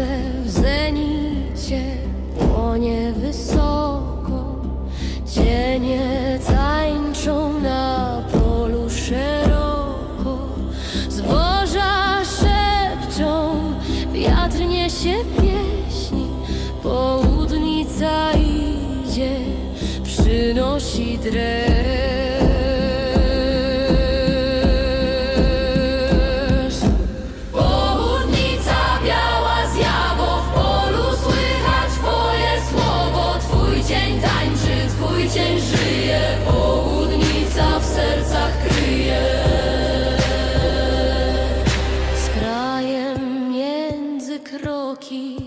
Słońce w zenicie płonie wysoko, cienie tańczą na polu szeroko, zboża szepczą, wiatr niesie pieśni, południca idzie, przynosi drewno. kroki